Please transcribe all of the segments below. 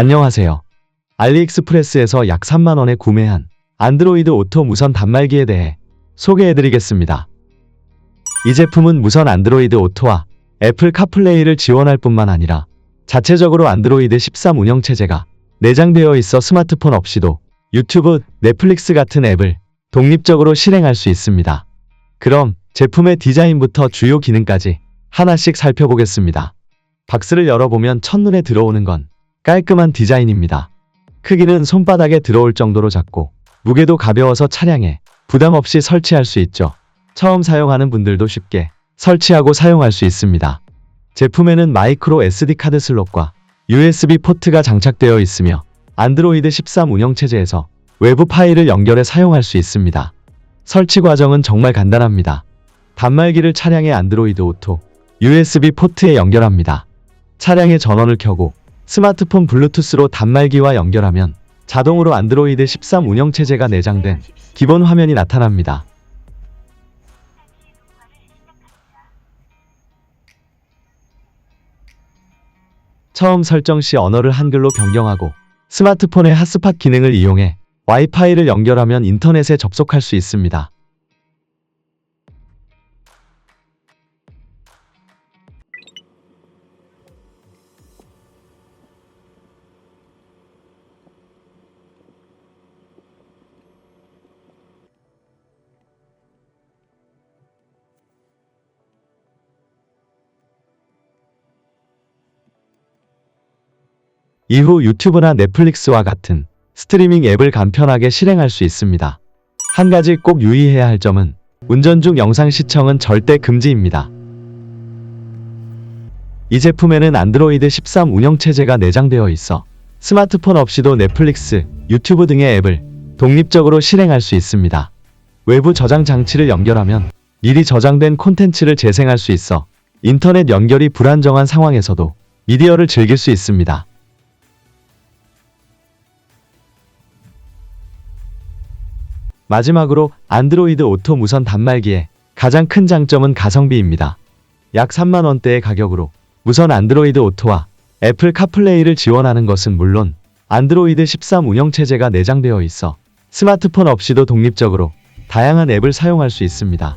안녕하세요. 알리익스프레스에서 약 3만원에 구매한 안드로이드 오토 무선 단말기에 대해 소개해드리겠습니다. 이 제품은 무선 안드로이드 오토와 애플 카플레이를 지원할 뿐만 아니라 자체적으로 안드로이드 13 운영체제가 내장되어 있어 스마트폰 없이도 유튜브, 넷플릭스 같은 앱을 독립적으로 실행할 수 있습니다. 그럼 제품의 디자인부터 주요 기능까지 하나씩 살펴보겠습니다. 박스를 열어보면 첫눈에 들어오는 건 깔끔한 디자인입니다. 크기는 손바닥에 들어올 정도로 작고 무게도 가벼워서 차량에 부담 없이 설치할 수 있죠. 처음 사용하는 분들도 쉽게 설치하고 사용할 수 있습니다. 제품에는 마이크로 SD 카드 슬롯과 USB 포트가 장착되어 있으며 안드로이드 13 운영체제에서 외부 파일을 연결해 사용할 수 있습니다. 설치 과정은 정말 간단합니다. 단말기를 차량의 안드로이드 오토 USB 포트에 연결합니다. 차량의 전원을 켜고 스마트폰 블루투스로 단말기와 연결하면 자동으로 안드로이드 13 운영체제가 내장된 기본 화면이 나타납니다. 처음 설정 시 언어를 한글로 변경하고 스마트폰의 핫스팟 기능을 이용해 와이파이를 연결하면 인터넷에 접속할 수 있습니다. 이후 유튜브나 넷플릭스와 같은 스트리밍 앱을 간편하게 실행할 수 있습니다. 한 가지 꼭 유의해야 할 점은 운전 중 영상 시청은 절대 금지입니다. 이 제품에는 안드로이드 13 운영체제가 내장되어 있어 스마트폰 없이도 넷플릭스, 유튜브 등의 앱을 독립적으로 실행할 수 있습니다. 외부 저장 장치를 연결하면 미리 저장된 콘텐츠를 재생할 수 있어 인터넷 연결이 불안정한 상황에서도 미디어를 즐길 수 있습니다. 마지막으로 안드로이드 오토 무선 단말기의 가장 큰 장점은 가성비입니다. 약 3만원대의 가격으로 무선 안드로이드 오토와 애플 카플레이를 지원하는 것은 물론 안드로이드 13 운영체제가 내장되어 있어 스마트폰 없이도 독립적으로 다양한 앱을 사용할 수 있습니다.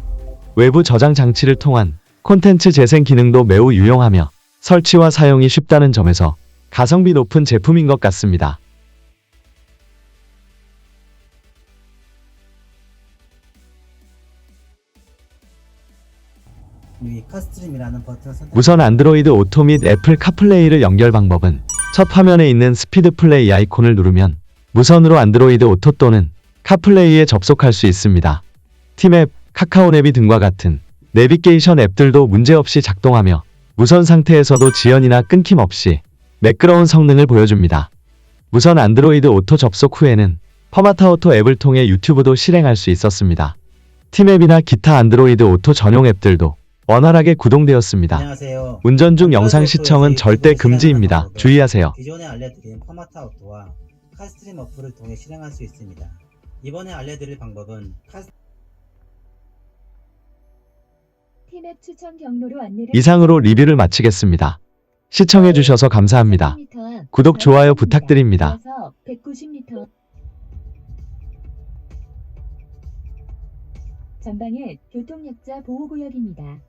외부 저장 장치를 통한 콘텐츠 재생 기능도 매우 유용하며 설치와 사용이 쉽다는 점에서 가성비 높은 제품인 것 같습니다. 무선 안드로이드 오토 및 애플 카플레이를 연결 방법은 첫 화면에 있는 스피드 플레이 아이콘을 누르면 무선으로 안드로이드 오토 또는 카플레이에 접속할 수 있습니다. 티맵, 카카오네비 등과 같은 내비게이션 앱들도 문제없이 작동하며 무선 상태에서도 지연이나 끊김 없이 매끄러운 성능을 보여줍니다. 무선 안드로이드 오토 접속 후에는 퍼마타오토 앱을 통해 유튜브도 실행할 수 있었습니다. 티맵이나 기타 안드로이드 오토 전용 앱들도 원활하게 구동되었습니다. 안녕하세요. 운전 중 영상 시청은 절대 금지입니다. 주의하세요. 기존에 알려드린 포마트 아웃도와 카스트림 어플을 통해 실행할 수 있습니다. 이번에 알려드릴 방법은 카스 티맵 추천 경로로 안내를 이상으로 리뷰를 마치겠습니다. 시청해주셔서 감사합니다. 구독, 좋아요 부탁드립니다. 190m 전방에 교통약자 보호구역입니다.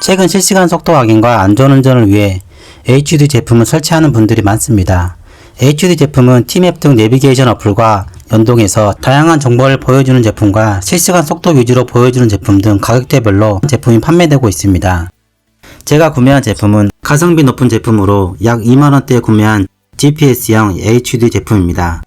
최근 실시간 속도 확인과 안전운전을 위해 HD 제품을 설치하는 분들이 많습니다. HD 제품은 티맵 등 내비게이션 어플과 연동해서 다양한 정보를 보여주는 제품과 실시간 속도 위주로 보여주는 제품 등 가격대별로 제품이 판매되고 있습니다. 제가 구매한 제품은 가성비 높은 제품으로 약 2만원대에 구매한 GPS형 HD 제품입니다.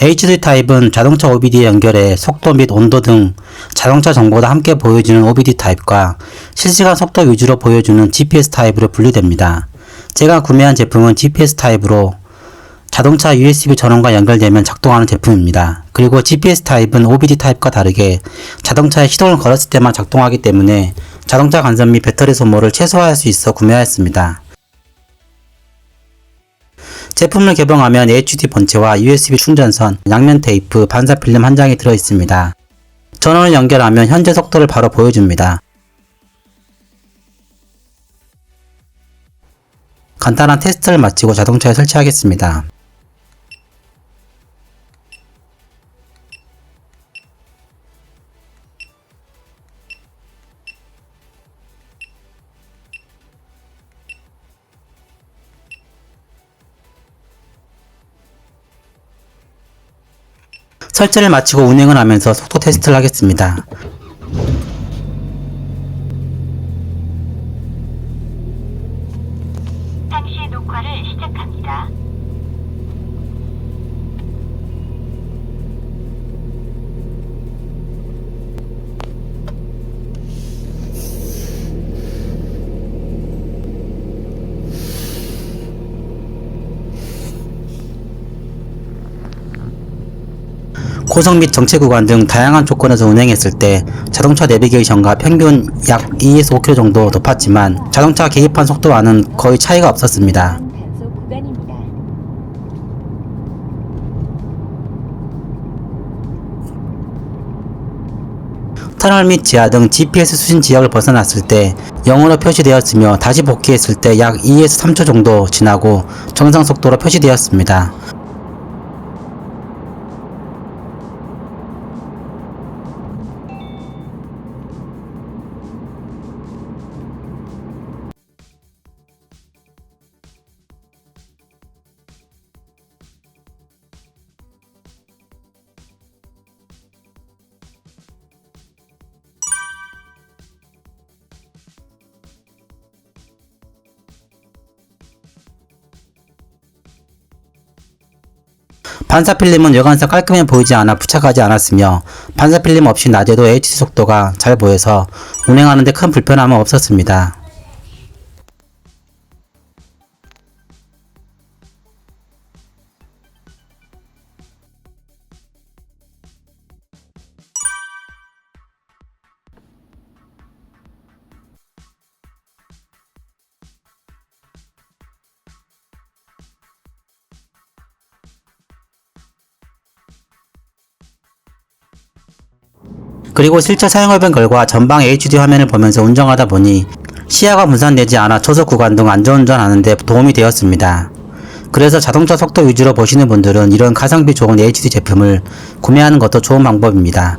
HD 타입은 자동차 OBD에 연결해 속도 및 온도 등 자동차 정보도 함께 보여주는 OBD 타입과 실시간 속도 위주로 보여주는 GPS 타입으로 분리됩니다. 제가 구매한 제품은 GPS 타입으로 자동차 USB 전원과 연결되면 작동하는 제품입니다. 그리고 GPS 타입은 OBD 타입과 다르게 자동차에 시동을 걸었을 때만 작동하기 때문에 자동차 간섭 및 배터리 소모를 최소화할 수 있어 구매하였습니다. 제품을 개봉하면 HD 본체와 USB 충전선, 양면 테이프, 반사 필름 한 장이 들어 있습니다. 전원을 연결하면 현재 속도를 바로 보여줍니다. 간단한 테스트를 마치고 자동차에 설치하겠습니다. 설치를 마치고 운행을 하면서 속도 테스트를 하겠습니다. 상시 녹화를 시작합니다. 고속 및 정체 구간 등 다양한 조건에서 운행했을 때 자동차 내비게이션과 평균 약 2에서 5km 정도 높았지만 자동차 개입한 속도와는 거의 차이가 없었습니다. 터널 및 지하 등 GPS 수신 지역을 벗어났을 때 0으로 표시되었으며 다시 복귀했을 때 약 2에서 3초 정도 지나고 정상 속도로 표시되었습니다. 반사 필름은 외관상 깔끔해 보이지 않아 부착하지 않았으며 반사 필름 없이 낮에도 HD 속도가 잘 보여서 운행하는데 큰 불편함은 없었습니다. 그리고 실제 사용해본 결과 전방 HD 화면을 보면서 운전하다 보니 시야가 분산되지 않아 초속 구간 등 안전운전 하는데 도움이 되었습니다. 그래서 자동차 속도 위주로 보시는 분들은 이런 가성비 좋은 HD 제품을 구매하는 것도 좋은 방법입니다.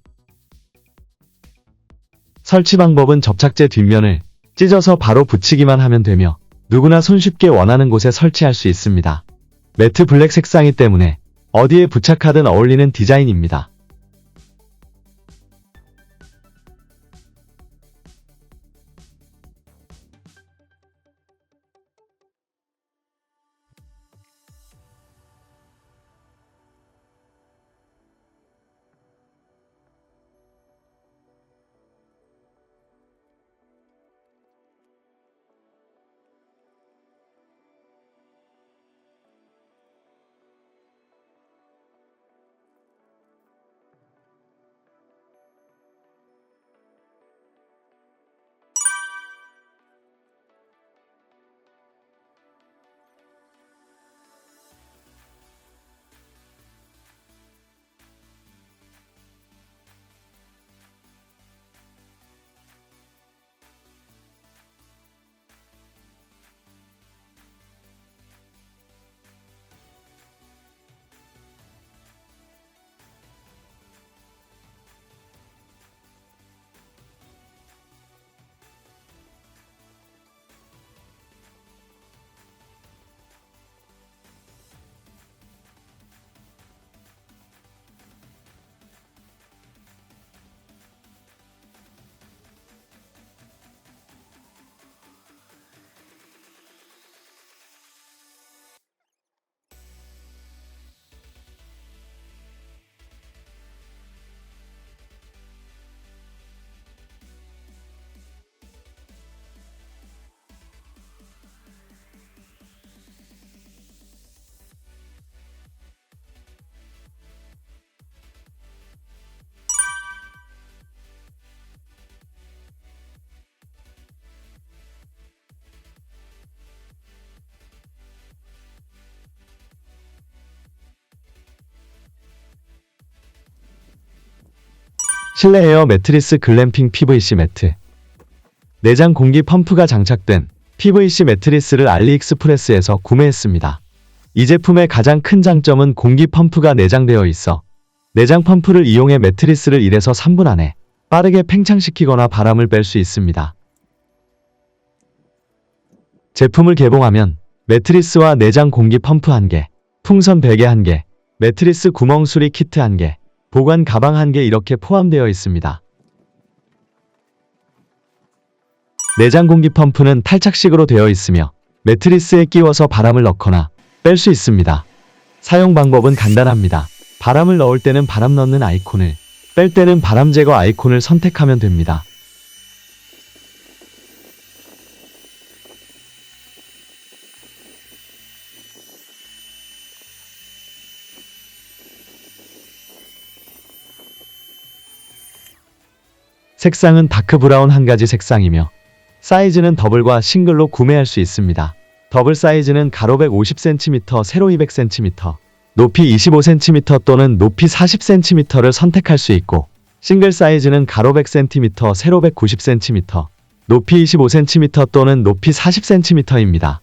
설치 방법은 접착제 뒷면을 찢어서 바로 붙이기만 하면 되며 누구나 손쉽게 원하는 곳에 설치할 수 있습니다. 매트 블랙 색상이 때문에 어디에 부착하든 어울리는 디자인입니다. 실내 에어 매트리스 글램핑 PVC 매트. 내장 공기 펌프가 장착된 PVC 매트리스를 알리익스프레스에서 구매했습니다. 이 제품의 가장 큰 장점은 공기 펌프가 내장되어 있어 내장 펌프를 이용해 매트리스를 1에서 3분 안에 빠르게 팽창시키거나 바람을 뺄 수 있습니다. 제품을 개봉하면 매트리스와 내장 공기 펌프 1개, 풍선 베개 1개, 매트리스 구멍 수리 키트 1개, 보관 가방 1개 이렇게 포함되어 있습니다. 내장 공기 펌프는 탈착식으로 되어 있으며 매트리스에 끼워서 바람을 넣거나 뺄 수 있습니다. 사용 방법은 간단합니다. 바람을 넣을 때는 바람 넣는 아이콘을, 뺄 때는 바람 제거 아이콘을 선택하면 됩니다. 색상은 다크 브라운 한 가지 색상이며 사이즈는 더블과 싱글로 구매할 수 있습니다. 더블 사이즈는 가로 150cm, 세로 200cm, 높이 25cm 또는 높이 40cm를 선택할 수 있고 싱글 사이즈는 가로 100cm, 세로 190cm, 높이 25cm 또는 높이 40cm입니다.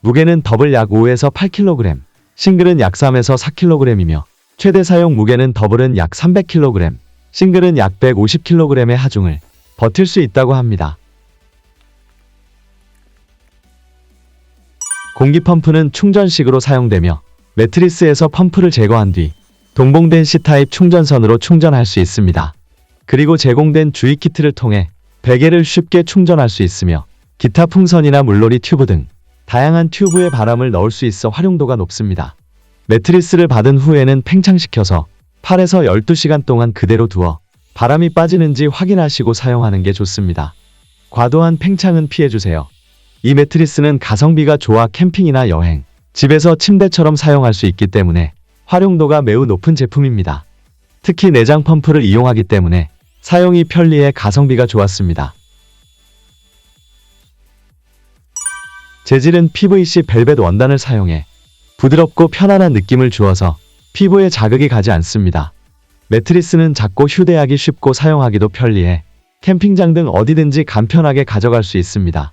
무게는 더블 약 5에서 8kg, 싱글은 약 3에서 4kg이며 최대 사용 무게는 더블은 약 300kg, 싱글은 약 150kg의 하중을 버틸 수 있다고 합니다. 공기 펌프는 충전식으로 사용되며 매트리스에서 펌프를 제거한 뒤 동봉된 C타입 충전선으로 충전할 수 있습니다. 그리고 제공된 주의 키트를 통해 베개를 쉽게 충전할 수 있으며 기타 풍선이나 물놀이 튜브 등 다양한 튜브에 바람을 넣을 수 있어 활용도가 높습니다. 매트리스를 받은 후에는 팽창시켜서 8에서 12시간 동안 그대로 두어 바람이 빠지는지 확인하시고 사용하는 게 좋습니다. 과도한 팽창은 피해주세요. 이 매트리스는 가성비가 좋아 캠핑이나 여행, 집에서 침대처럼 사용할 수 있기 때문에 활용도가 매우 높은 제품입니다. 특히 내장 펌프를 이용하기 때문에 사용이 편리해 가성비가 좋았습니다. 재질은 PVC 벨벳 원단을 사용해 부드럽고 편안한 느낌을 주어서 피부에 자극이 가지 않습니다. 매트리스는 작고 휴대하기 쉽고 사용하기도 편리해 캠핑장 등 어디든지 간편하게 가져갈 수 있습니다.